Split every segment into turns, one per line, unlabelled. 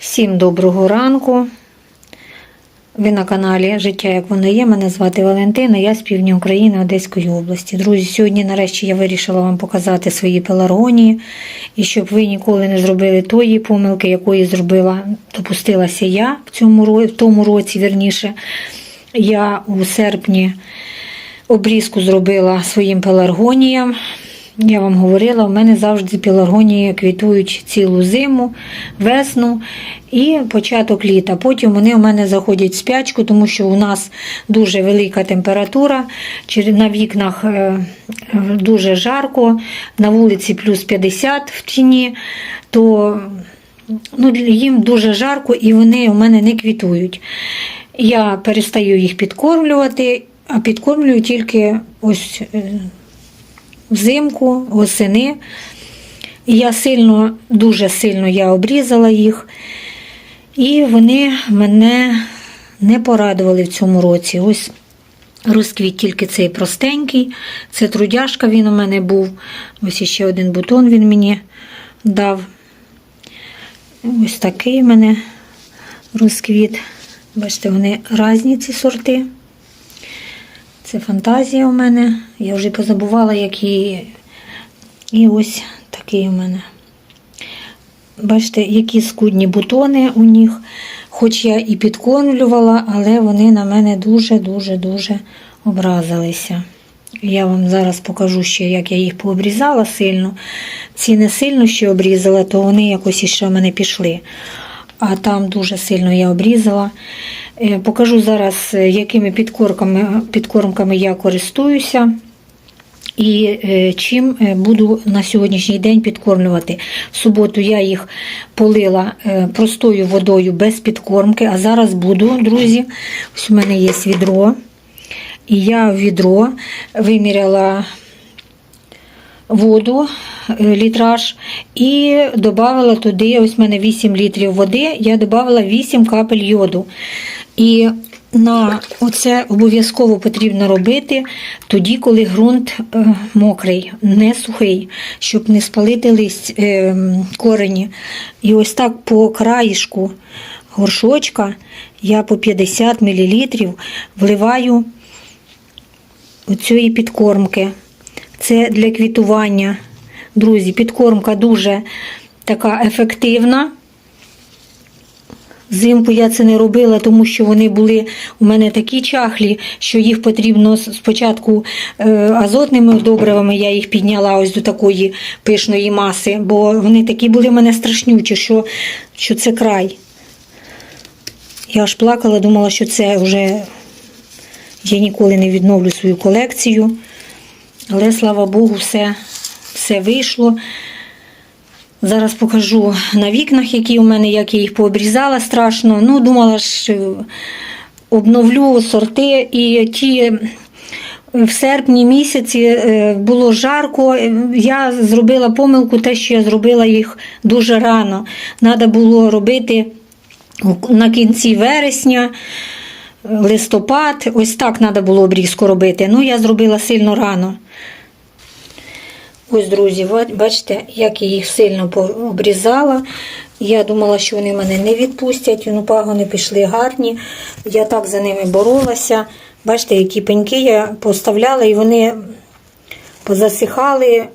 Всім доброго ранку. Ви на каналі Життя як воно є. Мене звати Валентина, я з півдня України Одеської області. Друзі, сьогодні нарешті я вирішила вам показати свої пеларгонії. І щоб ви ніколи не зробили тої помилки, якої зробила, допустилася я в, цьому, в тому році, вірніше. Я у серпні обрізку зробила своїм пеларгоніям. Я вам говорила, у мене завжди пеларгонії квітують цілу зиму, весну і початок літа. Потім вони у мене заходять в спячку, тому що у нас дуже велика температура, на вікнах е, е, дуже жарко, на вулиці плюс 50 в тіні, то ну, їм дуже жарко і вони у мене не квітують. Я перестаю їх підкормлювати, а підкормлюю тільки ось. Взимку, восени. Я сильно, дуже сильно я обрізала їх. І вони мене не порадували в цьому році. Ось розквіт тільки цей простенький. Це трудяшка він у мене був. Ось ще один бутон він мені дав. Ось такий у мене розквіт. Бачите, вони різні ці сорти. Це фантазія у мене. Я вже позабувала, які. І ось такий у мене. Бачите, які скудні бутони у них. Хоч я і підкормлювала, але вони на мене дуже-дуже-дуже образилися. Я вам зараз покажу ще, як я їх пообрізала сильно. Ці не сильно ще обрізала, то вони якось іще в мене пішли. А там дуже сильно я обрізала. Е, Покажу зараз, е, якими підкормками, підкормками я користуюся. І е, чим буду на сьогоднішній день підкормлювати. В суботу я їх полила простою водою без підкормки, а зараз буду, друзі, ось у мене є відро. І я відро виміряла воду, е, літраж, і додала туди, ось в мене 8 літрів води, я додала 8 капель йоду. І на оце обов'язково потрібно робити тоді, коли ґрунт е, мокрий, не сухий, щоб не спалити листь е, корені. І ось так по краєшку горшочка я по 50 мл вливаю оцієї підкормки. Це для квітування. Друзі, підкормка дуже така ефективна. Взимку я це не робила, тому що вони були у мене такі чахлі, що їх потрібно спочатку е, азотними добривами я їх підняла ось до такої пишної маси, бо вони такі були в мене страшнючі, що, що це край. Я аж плакала, думала, що це вже я ніколи не відновлю свою колекцію. Але слава Богу, все, все вийшло. Зараз покажу на вікнах, які у мене, як я їх пообрізала страшно. Ну, думала ж, е, обновлю сорти і ті. В серпні місяці е, було жарко. е, Я зробила помилку, те, що я зробила їх дуже рано. Треба було робити на кінці вересня, листопад. Ось так треба було обрізку робити. Ну, я зробила сильно рано. Ось, друзі, бачите, як я їх сильно обрізала. Я думала, що вони мене не відпустять, ну пагони пішли гарні. Я так за ними боролася. Бачите, які пеньки я поставляла, і вони позасихали.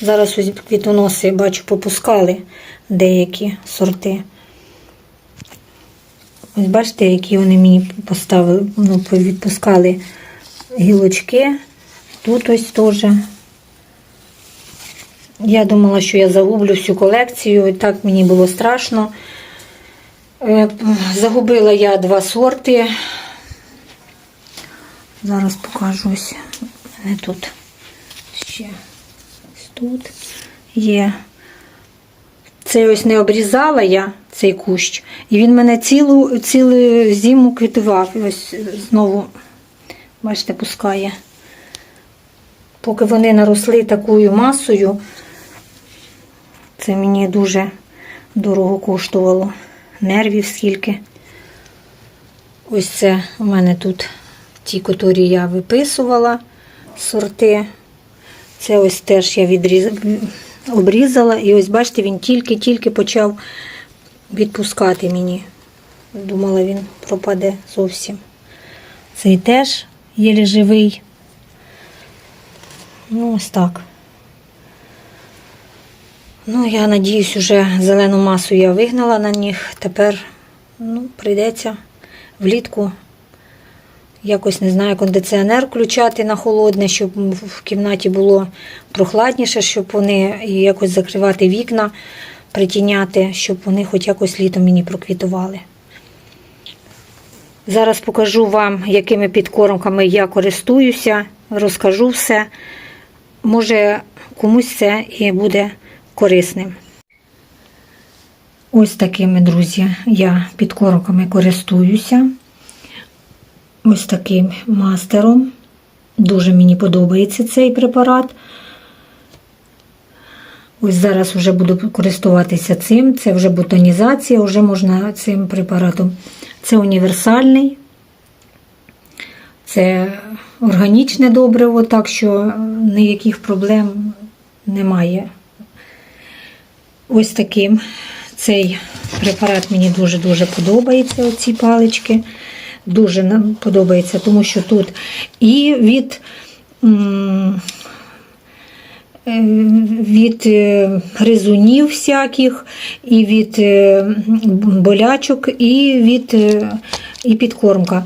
Зараз ось квітоноси, бачу, попускали деякі сорти. Ось бачите, які вони мені поставили, ну, відпускали гілочки. Тут ось теж. Я думала, що я загублю всю колекцію, і так мені було страшно. Е, Загубила я два сорти. Зараз покажу ось. Мене тут ще ось тут є. Це ось не обрізала я цей кущ, і він мене цілу, цілу зиму квітував. Ось знову, бачите, пускає. Поки вони наросли такою масою, це мені дуже дорого коштувало. Нервів скільки. Ось це у мене тут ті, котрі я виписувала сорти. Це ось теж я відріз... обрізала. І ось бачите, він тільки-тільки почав відпускати мені. Думала, він пропаде зовсім. Цей теж єлі живий. Ну, ось так. Ну, я надіюсь, уже зелену масу я вигнала на них. Тепер ну, прийдеться влітку якось не знаю, кондиціонер включати на холодне, щоб в кімнаті було прохладніше, щоб вони якось закривати вікна, притіняти, щоб вони хоч якось літом мені проквітували. Зараз покажу вам, якими підкормками я користуюся, розкажу все. Може, комусь це і буде корисним. Ось такими, друзі, я підкормками користуюся. Ось таким мастером. Дуже мені подобається цей препарат. Ось зараз вже буду користуватися цим. Це вже бутонізація, вже можна цим препаратом. Це універсальний, це органічне добриво, так що ніяких проблем немає. Ось таким. Цей препарат мені дуже-дуже подобається, оці палички. Дуже нам подобається, тому що тут і від, від е, гризунів всяких, і від е, болячок, і від е, і підкормка.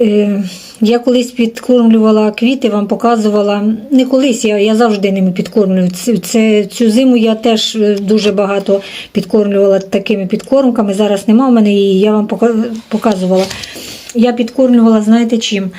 Е, Я колись підкормлювала квіти, вам показувала. Не колись, я, я завжди ними підкормлюю. Це, цю зиму я теж е, дуже багато підкормлювала такими підкормками. Зараз нема в мене її, я вам показувала. Я підкормлювала, знаєте чим?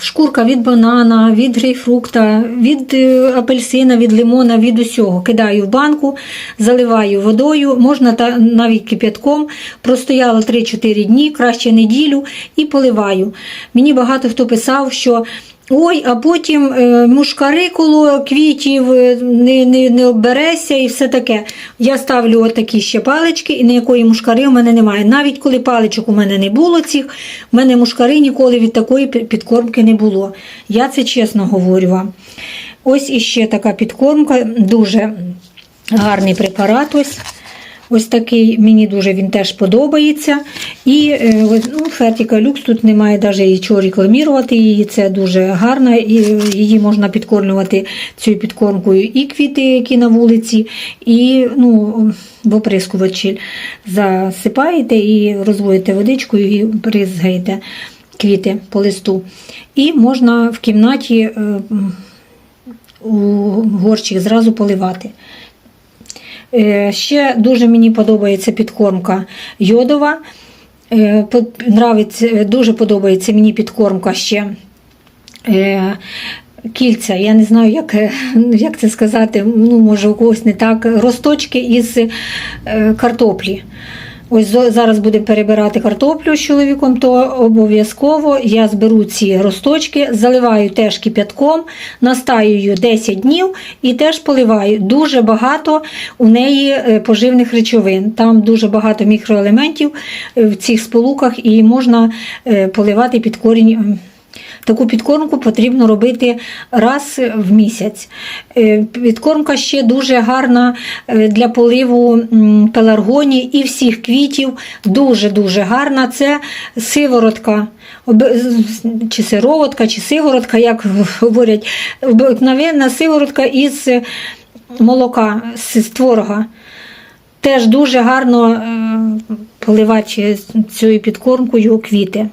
Шкурка від банана, від грейпфрукта, від е, апельсина, від лимона, від усього. Кидаю в банку, заливаю водою, можна навіть кип'ятком. Простояла 3-4 дні, краще неділю і поливаю. Мені багато хто писав, що. Ой, а потім е, мушкари коло квітів е, не, не, не обереся і все таке. Я ставлю отакі ще палички, і ніякої мушкари у мене немає. Навіть коли паличок у мене не було цих, у мене мушкари ніколи від такої підкормки не було. Я це чесно говорю вам. Ось іще така підкормка, дуже гарний препарат. Ось. Ось такий, мені дуже він теж подобається. І е, ну, Фертіка Люкс тут немає навіть чого рекламувати її. Це дуже гарно. І її можна підкормлювати цією підкормкою і квіти, які на вулиці, і ну, в оприскувачі засипаєте і розводите водичкою і бризгаєте квіти по листу. І можна в кімнаті е, у горщик зразу поливати. Е, Ще дуже мені подобається підкормка йодова. Е, Нравиться, дуже подобається мені підкормка ще е, кільця. Я не знаю, як, е, як це сказати, ну, може у когось не так. Росточки із е, картоплі. Ось зараз будемо перебирати картоплю з чоловіком, то обов'язково я зберу ці росточки, заливаю теж кип'ятком, настаюю 10 днів і теж поливаю. Дуже багато у неї е, поживних речовин. Там дуже багато мікроелементів е, в цих сполуках, і можна е, поливати під корінь. Таку підкормку потрібно робити раз в місяць. Е, Підкормка ще дуже гарна е, для поливу м, пеларгонії і всіх квітів. Дуже-дуже гарна. Це сиворотка, чи сироватка, чи сиворотка, як говорять. Обикновенна сиворотка із молока, з з творога. Теж дуже гарно е, поливати цією підкормкою квіти.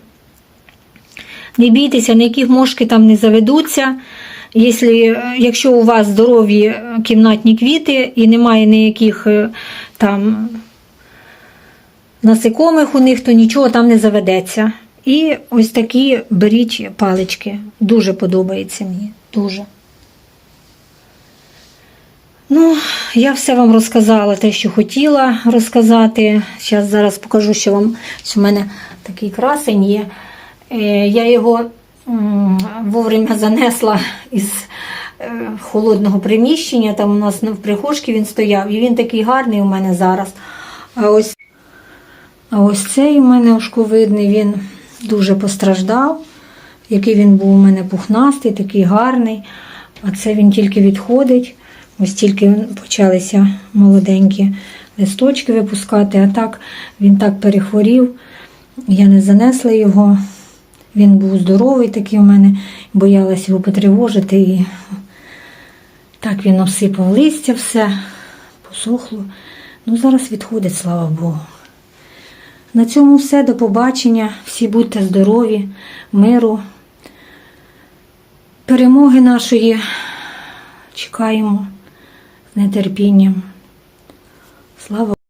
Не бійтеся, ніяких мошки там не заведуться. Якщо, якщо у вас здорові е, кімнатні квіти і немає ніяких е, там насекомих у них, то нічого там не заведеться. І ось такі беріть палички. Дуже подобається мені. Дуже. Ну, я все вам розказала те, що хотіла розказати. Зараз зараз покажу, що вам що в мене такий красень є. Е, Я його вовремя занесла із е, холодного приміщення. Там у нас в прихожці він стояв, і він такий гарний у мене зараз. А ось, а ось цей у мене ошковидний, він дуже постраждав. Який він був у мене пухнастий, такий гарний. А це він тільки відходить. Ось тільки почалися молоденькі листочки випускати, а так він так перехворів. Я не занесла його. Він був здоровий такий у мене, боялася його потривожити. І так він осипав листя, все, посохло. Ну, зараз відходить, слава Богу. На цьому все. До побачення. Всі будьте здорові, миру, перемоги нашої. Чекаємо з нетерпінням. Слава